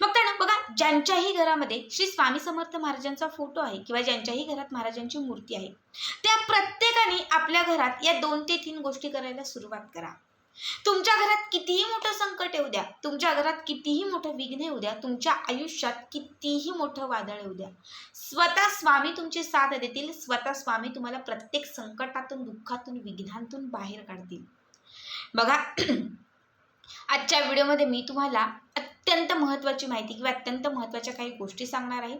मग त्यानं बघा ज्यांच्याही घरामध्ये श्री स्वामी समर्थ महाराजांचा फोटो आहे किंवा ज्यांच्याही घरात महाराजांची मूर्ती आहे त्या प्रत्येकाने आपल्या घरात या दोन ते तीन गोष्टी करायला सुरुवात करा. तुमच्या घरात कितीही मोठं संकट येऊ द्या तुमच्या घरात कितीही मोठं विघ्न येऊ द्या तुमच्या आयुष्यात कितीही मोठं वादळ येऊ द्या. स्वतः स्वामी तुमची साथ देतील स्वतः स्वामी तुम्हाला प्रत्येक संकटातून दुःखातून विघ्नांतून बाहेर काढतील. बघा आजच्या व्हिडिओमध्ये मी तुम्हाला अत्यंत महत्त्वाची माहिती किंवा अत्यंत महत्त्वाच्या काही गोष्टी सांगणार आहे.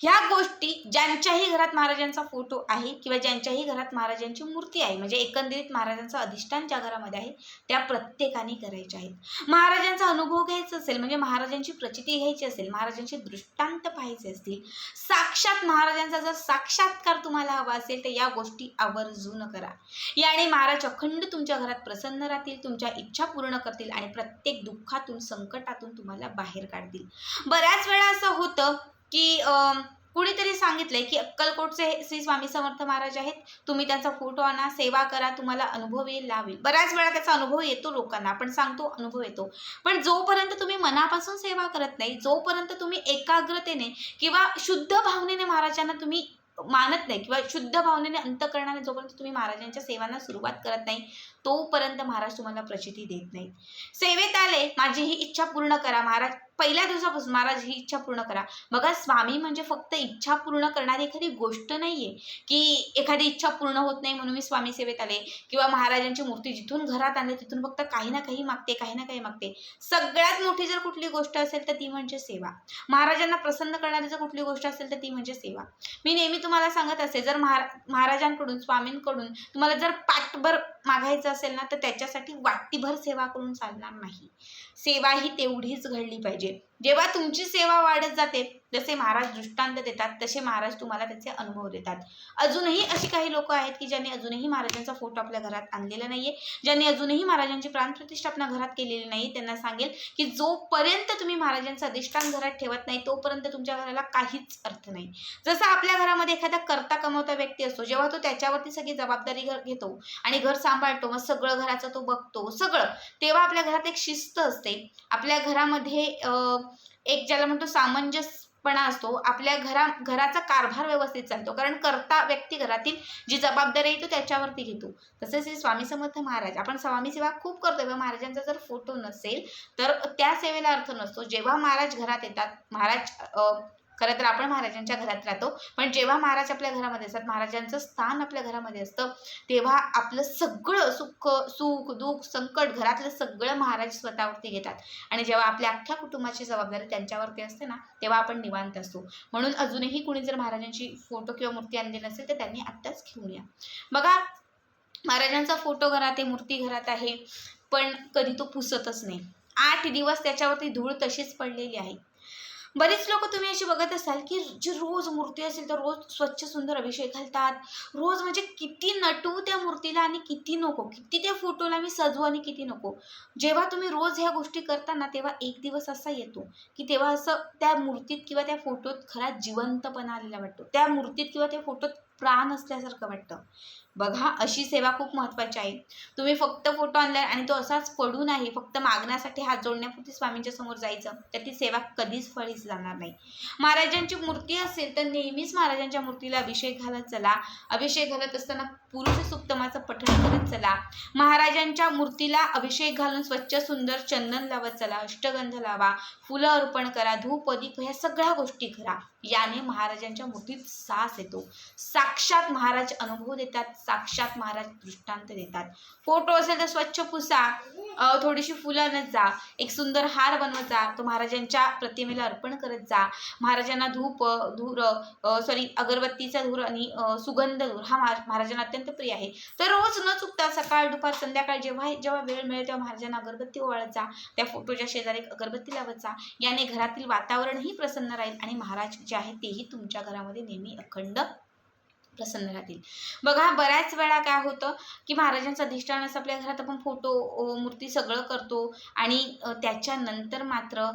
ह्या गोष्टी ज्यांच्याही घरात महाराजांचा फोटो आहे किंवा ज्यांच्याही घरात महाराजांची मूर्ती आहे म्हणजे एकंदरीत महाराजांचं अधिष्ठान ज्या घरामध्ये आहे त्या प्रत्येकाने करायच्या आहेत. महाराजांचा अनुभव घ्यायचा असेल म्हणजे महाराजांची प्रचिती घ्यायची असेल महाराजांचे दृष्टांत पाहायचे असतील साक्षात महाराजांचा जर साक्षात्कार तुम्हाला हवा असेल तर या गोष्टी आवर्जून करा. याने महाराज अखंड तुमच्या घरात प्रसन्न राहतील तुमच्या इच्छा पूर्ण करतील आणि प्रत्येक दुःखातून संकटातून तुम्हाला बाहेर काढतील. बऱ्याच वेळा असं होतं की कुणीतरी सांगितलंय की अक्कलकोटचे श्री स्वामी समर्थ महाराज आहेत तुम्ही त्यांचा फोटो आणा सेवा करा तुम्हाला अनुभव येईल लावेल बऱ्याच वेळा त्याचा अनुभव येतो लोकांना आपण सांगतो अनुभव येतो. पण जोपर्यंत तुम्ही मनापासून सेवा करत नाही जोपर्यंत तुम्ही एकाग्रतेने किंवा शुद्ध भावनेने महाराजांना तुम्ही मानत नाही किंवा शुद्ध भावनेने अंतकरणाने जोपर्यंत तुम्ही महाराजांच्या सेवांना सुरुवात करत नाही तोपर्यंत महाराज तुम्हाला प्रचिती देत नाही सेवेत आले माझी ही इच्छा पूर्ण करा महाराज. पहिल्या दिवसापासून महाराज ही इच्छा पूर्ण करा. बघा स्वामी म्हणजे फक्त इच्छा पूर्ण करणारी एखादी गोष्ट नाहीये. की एखादी इच्छा पूर्ण होत नाही म्हणून मी स्वामी सेवेत आले. किंवा महाराजांची मूर्ती जिथून घरात आणली तिथून फक्त काही ना काही मागते काही ना काही मागते. सगळ्यात मोठी जर कुठली गोष्ट असेल तर ती म्हणजे सेवा. महाराजांना प्रसन्न करणारी जर कुठली गोष्ट असेल तर ती म्हणजे सेवा. मी नेहमी तुम्हाला सांगत असे जर महारा महाराजांकडून स्वामींकडून तुम्हाला जर पाठभर मागायचं असेल ना तर त्याच्यासाठी वाटीभर सेवा करून चालणार नाही. सेवा ही तेवढीच घडली पाहिजे. जेव्हा तुमची सेवा वाढत जाते जसे महाराज दृष्टांत देतात तसे महाराज तुम्हाला त्याचे अनुभव देतात. अजूनही अशी काही लोक आहेत की ज्यांनी अजूनही महाराजांचा फोटो आपल्या घरात आणलेला नाहीये ज्यांनी अजूनही महाराजांची प्राणप्रतिष्ठापना घरात केलेली नाही त्यांना सांगेल की जोपर्यंत तुम्ही महाराजांचं अधिष्ठान घरात ठेवत नाही तोपर्यंत तुमच्या घराला काहीच अर्थ नाही. जसं आपल्या घरामध्ये एखादा करता कमवता व्यक्ती असतो जेव्हा तो त्याच्यावरती सगळी जबाबदारी घर घेतो आणि घर सांभाळतो मग सगळं घराचं तो बघतो सगळं तेव्हा आपल्या घरात एक शिस्त असते. आपल्या घरामध्ये अं, एक ज्याला म्हणतो सामंजस्यपणा असतो आपल्या घरा घराचा कारभार व्यवस्थित चालतो. कारण करता व्यक्ती घरातील जी जबाबदारी आहे तो त्याच्यावरती घेतो. तसेच हे स्वामी समर्थ महाराज. आपण स्वामी सेवा खूप करतो तेव्हा महाराजांचा जर फोटो नसेल तर त्या सेवेला अर्थ नसतो. जेव्हा महाराज घरात येतात महाराज खरं तर आपण महाराजांच्या घरात राहतो पण जेव्हा महाराज आपल्या घरामध्ये असतात महाराजांचं स्थान आपल्या घरामध्ये असतं तेव्हा आपलं सगळं सुख सुख दुःख संकट घरातलं सगळं महाराज स्वतःवरती घेतात. आणि जेव्हा आपल्या अख्ख्या कुटुंबाची जबाबदारी त्यांच्यावरती असते ना तेव्हा आपण निवांत असतो. म्हणून अजूनही कुणी जर महाराजांची फोटो किंवा मूर्ती आणली नसेल तर त्यांनी आत्ताच घेऊन या. बघा महाराजांचा फोटो घरात आहे मूर्ती घरात आहे पण कधी तो पुसतच नाही. आठ दिवस त्याच्यावरती धूळ तशीच पडलेली आहे. बरेच लोक तुम्ही अशी बघत असाल की जी रोज मूर्ती असेल तर रोज स्वच्छ सुंदर अभिषेक घालतात. रोज म्हणजे किती नटू त्या मूर्तीला आणि किती नको. किती त्या फोटोला मी सजवू आणि किती नको. जेव्हा तुम्ही रोज ह्या गोष्टी करता ना तेव्हा एक दिवस असा येतो की तेव्हा असं त्या मूर्तीत किंवा त्या फोटोत खरा जिवंतपणा आलेला वाटतो. त्या मूर्तीत किंवा त्या फोटोत प्राण असल्यासारखं वाटतं. बघा अशी सेवा खूप महत्त्वाची आहे. तुम्ही फक्त फोटो आणला आणि तो असाच पडू नाही फक्त मागण्यासाठी हात जोडण्यापुरती स्वामींच्या समोर जायचं तर ती सेवा कधीच फळीच जाणार नाही. महाराजांची मूर्ती असेल तर नेहमीच महाराजांच्या मूर्तीला अभिषेक घालत चला. अभिषेक घालत असताना पुरुष सुक्तमाचं पठण करत चला. महाराजांच्या मूर्तीला अभिषेक घालून स्वच्छ सुंदर चंदन लावत चला अष्टगंध लावा फुलं अर्पण करा धूप दीप ह्या सगळ्या गोष्टी करा. याने महाराजांच्या मूर्तीत सास येतो. साक्षात महाराज अनुभव देतात साक्षात महाराज दृष्टांत देतात. फोटो असेल तर स्वच्छ पुसा थोडीशी फुलं आणत जा एक सुंदर हार बनवत जा तो महाराजांच्या प्रतिमेला अर्पण करत जा. महाराजांना धूप धूर सॉरी अगरबत्तीचा धूर आणि सुगंध धूर हा महाराजांना अत्यंत प्रिय आहे. तर रोज न चुकता सकाळ दुपार संध्याकाळ जेव्हा जेव्हा वेळ मिळेल तेव्हा महाराजांना अगरबत्ती ओवाळत जा. त्या फोटोच्या शेजारी एक अगरबत्ती लावत जा. याने घरातील वातावरणही प्रसन्न राहील आणि महाराज जे आहे तेही तुमच्या घरामध्ये नेहमी अखंड प्रसन्न राहतील. बघा बऱ्याच वेळा काय होतं की महाराजांचं अधिष्ठान असं आपल्या घरात आपण फोटो मूर्ती सगळं करतो आणि त्याच्यानंतर मात्र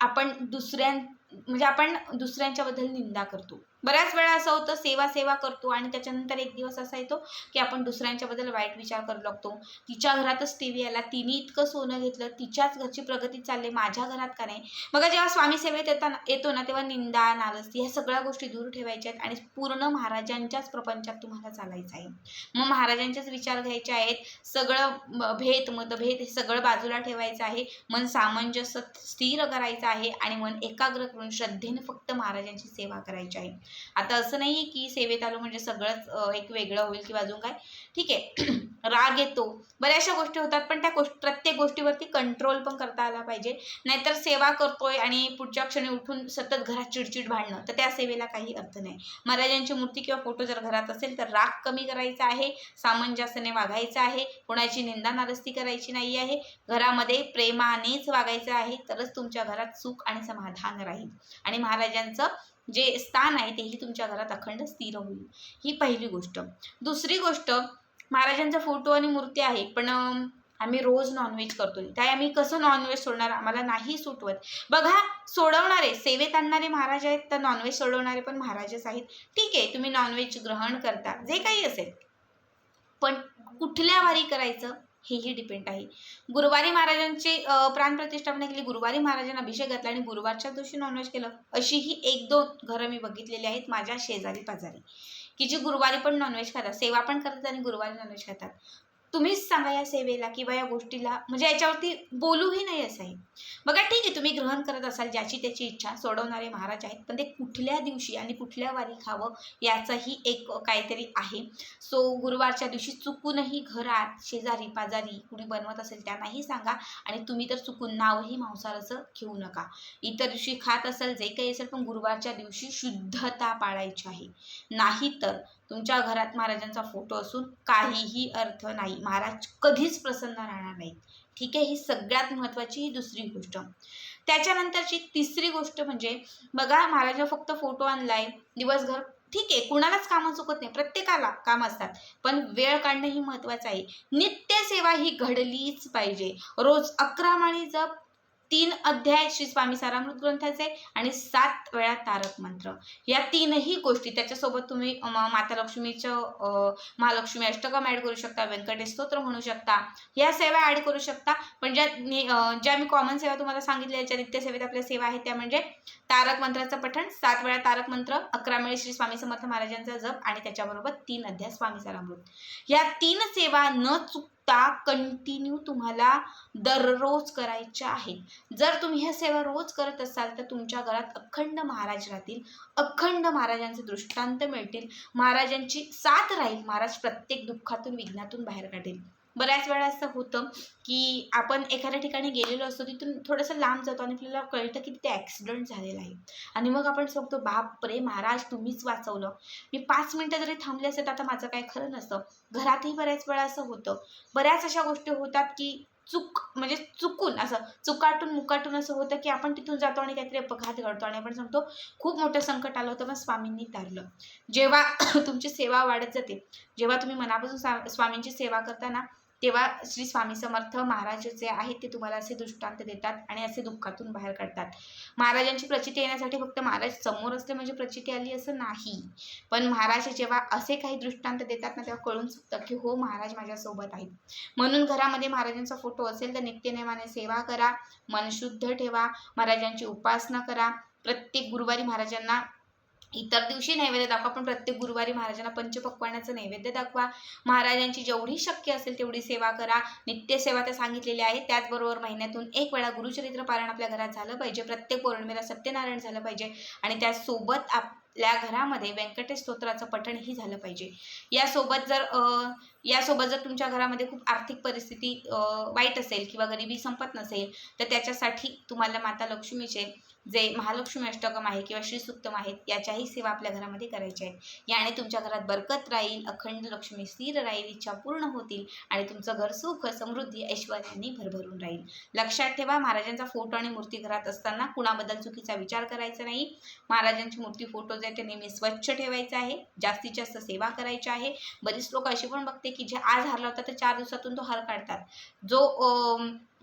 आपण दुसऱ्यां म्हणजे आपण दुसऱ्यांच्याबद्दल निंदा करतो. बऱ्याच वेळा असं होतं सेवा सेवा करतो आणि त्याच्यानंतर एक दिवस असा येतो की आपण दुसऱ्यांच्याबद्दल वाईट विचार करू लागतो. तिच्या घरातच टीव्ही आला तिने इतकं सोनं घेतलं तिच्याच घरची प्रगती चालली माझ्या घरात का नाही? बघा जेव्हा स्वामी सेवेत येताना येतो ना तेव्हा निंदा नालस्ती ह्या सगळ्या गोष्टी दूर ठेवायच्या आहेत आणि पूर्ण महाराजांच्याच प्रपंचात तुम्हाला चालायचं आहे. मग महाराजांचेच विचार घ्यायचे आहेत. सगळं भेद मतभेद हे सगळं बाजूला ठेवायचं आहे. मन सामंजस्य स्थिर करायचं आहे आणि मन एकाग्र करून श्रद्धेने फक्त महाराजांची सेवा करायची आहे. आता असं नाही आहे की सेवेत आलो म्हणजे सगळंच एक वेगळं होईल किंवा अजून काय. ठीक आहे. राग येतो. बऱ्याचशा गोष्टी होतात पण त्या गोष्ट प्रत्येक गोष्टीवरती कंट्रोल पण करता आला पाहिजे. नाहीतर सेवा करतोय आणि पुढच्या क्षणी उठून सतत घरात चिडचिड भांडणं तर त्या सेवेला काही अर्थ नाही. महाराजांची मूर्ती किंवा फोटो जर घरात असेल तर राग कमी करायचा आहे सामंजस्याने वागायचं आहे कोणाची निंदा नारस्ती करायची नाही आहे घरामध्ये प्रेमानेच वागायचं आहे तरच तुमच्या घरात सुख आणि समाधान राहील. आणि महाराजांचं जे स्थान आहे तेही तुमच्या घरात अखंड स्थिर होईल. ही पहिली गोष्ट. दुसरी गोष्ट महाराजांचा फोटो आणि मूर्ती आहे पण आम्ही रोज नॉनव्हेज करतो. त्याही आम्ही कसं नॉनव्हेज सोडणार? आम्हाला नाही सुटवत बघा सोडवणारे सेवेत आणणारे महाराज आहेत तर नॉनव्हेज सोडवणारे पण महाराजच आहेत. ठीक आहे तुम्ही नॉनव्हेज ग्रहण करता. जे काही असेल. पण कुठल्या वारी करायचं? हेही डिपेंड आहे. गुरुवारी महाराजांची प्राण प्राणप्रतिष्ठापना केली. गुरुवारी महाराजांना अभिषेक घातला आणि गुरुवारच्या दिवशी नॉनव्हेज केलं. अशीही एक दोन घरं मी बघितलेली आहेत माझ्या शेजारी पाजारी की जी गुरुवारी पण नॉनव्हेज खातात सेवा पण करतात आणि गुरुवारी नॉनव्हेज खातात. तुम्हीच सांगा या सेवेला किंवा या गोष्टीला. म्हणजे याच्यावरती बोलूही नाही असं आहे. बघा ठीक आहे तुम्ही ग्रहण करत असाल ज्याची त्याची इच्छा सोडवणारे महाराज आहेत पण ते कुठल्या दिवशी आणि कुठल्या वारी खावं याचंही एक काहीतरी आहे. सो गुरुवारच्या दिवशी चुकूनही घरात शेजारी पाजारी कुणी बनवत असेल त्यांनाही सांगा आणि तुम्ही तर चुकून नावही मांसाहाराचं घेऊ नका. इतर दिवशी खात असेल जे काही असेल पण गुरुवारच्या दिवशी शुद्धता पाळायची आहे. नाही तर तुमच्या घरात महाराजांचा फोटो असून काहीही अर्थ नाही. महाराज कधीच प्रसन्न राहणार नाहीत. ठीक आहे? ही सगळ्यात महत्त्वाची ही दुसरी गोष्ट. त्याच्यानंतरची तिसरी गोष्ट म्हणजे बघा महाराजा फक्त फोटो आणलाय. दिवसभर. ठीक आहे? कुणालाच कामं चुकत नाही. प्रत्येकाला काम असतात. पण वेळ काढणं ही महत्त्वाचं आहे. नित्यसेवा ही घडलीच पाहिजे. रोज अकरा माळी जप तीन अध्याय श्री स्वामी सारामृत ग्रंथाचे आणि सात वेळा तारक मंत्र. या तीनही गोष्टी त्याच्यासोबत तुम्ही माता लक्ष्मीचं महालक्ष्मी अष्टकम ॲड करू शकता व्यंकटेश स्तोत्र म्हणू शकता. या सेवा ॲड करू शकता. पण ज्या ज्या मी कॉमन सेवा तुम्हाला सांगितल्या ज्या नित्यसेवेत आपल्या सेवा आहेत त्या म्हणजे तारक मंत्राचं पठण सात वेळा तारक मंत्र अकरा वेळी श्री स्वामी समर्थ महाराजांचा जप आणि त्याच्याबरोबर तीन अध्याय स्वामी सारामृत. या तीन सेवा न त्या कंटिन्यू तुम्हाला दररोज करायच्या आहेत. जर तुम्ही ह्या सेवा रोज करत असाल तर तुमच्या घरात अखंड महाराज राहतील. अखंड महाराजांचे दृष्टांत मिळतील. महाराजांची साथ राहील. महाराज प्रत्येक दुःखातून विघ्नातून बाहेर काढेल. बऱ्याच वेळा असं होतं की आपण एखाद्या ठिकाणी गेलेलो असतो तिथून थोडंसं लांब जातो आणि आपल्याला कळतं की तिथे ॲक्सिडेंट झालेला आहे. आणि मग आपण सांगतो बाप रे महाराज तुम्हीच वाचवलं. मी पाच मिनटं जरी थांबले असेल तर आता माझं काय खरं नसतं. घरातही बऱ्याच वेळा असं होतं. बऱ्याच अशा गोष्टी होतात की चूक म्हणजे चुकून असं चुकाटून मुकाटून असं होतं की आपण तिथून जातो आणि काहीतरी अपघात घडतो. आणि आपण सांगतो खूप मोठं संकट आलं होतं पण स्वामींनी तारलं. जेव्हा तुमची सेवा वाढत जाते जेव्हा तुम्ही मनापासून स्वामींची सेवा करताना तेव्हा श्री स्वामी समर्थ महाराज जे आहेत ते तुम्हाला असे दृष्टांत देतात आणि असे दुःखातून बाहेर काढतात. महाराजांची प्रचिती येण्यासाठी फक्त महाराज समोर असले म्हणजे प्रचिती आली असं नाही. पण महाराज जेव्हा असे काही दृष्टांत देतात ना तेव्हा कळून चुकतं की हो महाराज माझ्यासोबत आहेत. म्हणून घरामध्ये महाराजांचा फोटो असेल तर नित्यनेमाने सेवा करा मन शुद्ध ठेवा महाराजांची उपासना करा. प्रत्येक गुरुवारी महाराजांना इतर दिवशी नैवेद्य दाखवा पण प्रत्येक गुरुवारी महाराजांना पंचपक्वानाचं नैवेद्य दाखवा. महाराजांची जेवढी शक्य असेल तेवढी सेवा करा. नित्यसेवा त्या सांगितलेल्या आहेत. त्याचबरोबर महिन्यातून एक वेळा गुरुचरित्र पारायण आपल्या घरात झालं पाहिजे. प्रत्येक पौर्णिमेला सत्यनारायण झालं पाहिजे. आणि त्यासोबत आप आपल्या घरामध्ये व्यंकटेश स्तोत्राचं पठणही झालं पाहिजे. यासोबत जर यासोबत जर तुमच्या घरामध्ये खूप आर्थिक परिस्थिती वाईट असेल किंवा गरिबी संपत नसेल तर त्याच्यासाठी तुम्हाला माता लक्ष्मीचे जे महालक्ष्मी अष्टकम आहे किंवा श्रीसुक्तम आहेत याच्याही सेवा आपल्या घरामध्ये करायच्या आहेत. याने तुमच्या घरात बरकत राहील अखंड लक्ष्मी स्थिर राहील इच्छा पूर्ण होतील आणि तुमचं घर सुख समृद्धी ऐश्वर्याने भरभरून राहील. लक्षात ठेवा महाराजांचा फोटो आणि मूर्ती घरात असताना कुणाबद्दल चुकीचा विचार करायचा नाही. महाराजांची मूर्ती फोटो जे आहे ते नेहमी स्वच्छ ठेवायचं आहे जास्तीत जास्त सेवा करायची आहे. बरीच लोक अशी पण बघते की जे आज हारला होता तर चार दिवसातून तो हार काढतात. जो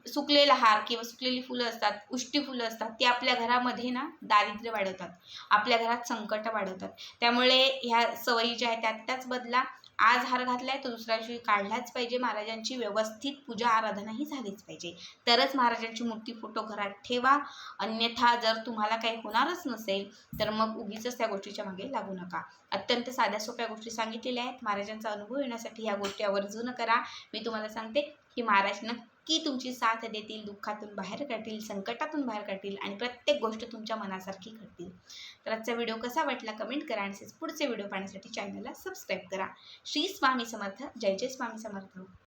सुकलेला हार किंवा सुकलेली फुलं असतात उष्टी फुलं असतात ती आपल्या घरामध्ये ना दारिद्र्य वाढवतात. आपल्या घरात संकट वाढवतात. त्यामुळे ह्या सवयी ज्या आहेत त्या त्याच बदला आज हार घातलाय तो दुसऱ्या दिवशी काढलाच पाहिजे. महाराजांची व्यवस्थित पूजा आराधनाही झालीच पाहिजे. तरच महाराजांची मूर्ती फोटो घरात ठेवा. अन्यथा जर तुम्हाला काही होणारच नसेल तर मग उगीच त्या गोष्टीच्या मागे लागू नका. अत्यंत साध्या सोप्या गोष्टी सांगितलेल्या आहेत. महाराजांचा अनुभव येण्यासाठी ह्या गोष्टी आवर्जून करा. मी तुम्हाला सांगते की महाराज नक्की की तुमची साथ देतील दुःखातून बाहेर काढतील संकटातून बाहेर काढतील आणि प्रत्येक गोष्ट तुमच्या मनासारखी घडतील तर आजचा व्हिडिओ कसा वाटला कमेंट करा आणि पुढचे व्हिडिओ पाहण्यासाठी चॅनलला सबस्क्राईब करा. श्री स्वामी समर्थ. जय जय स्वामी समर्थ.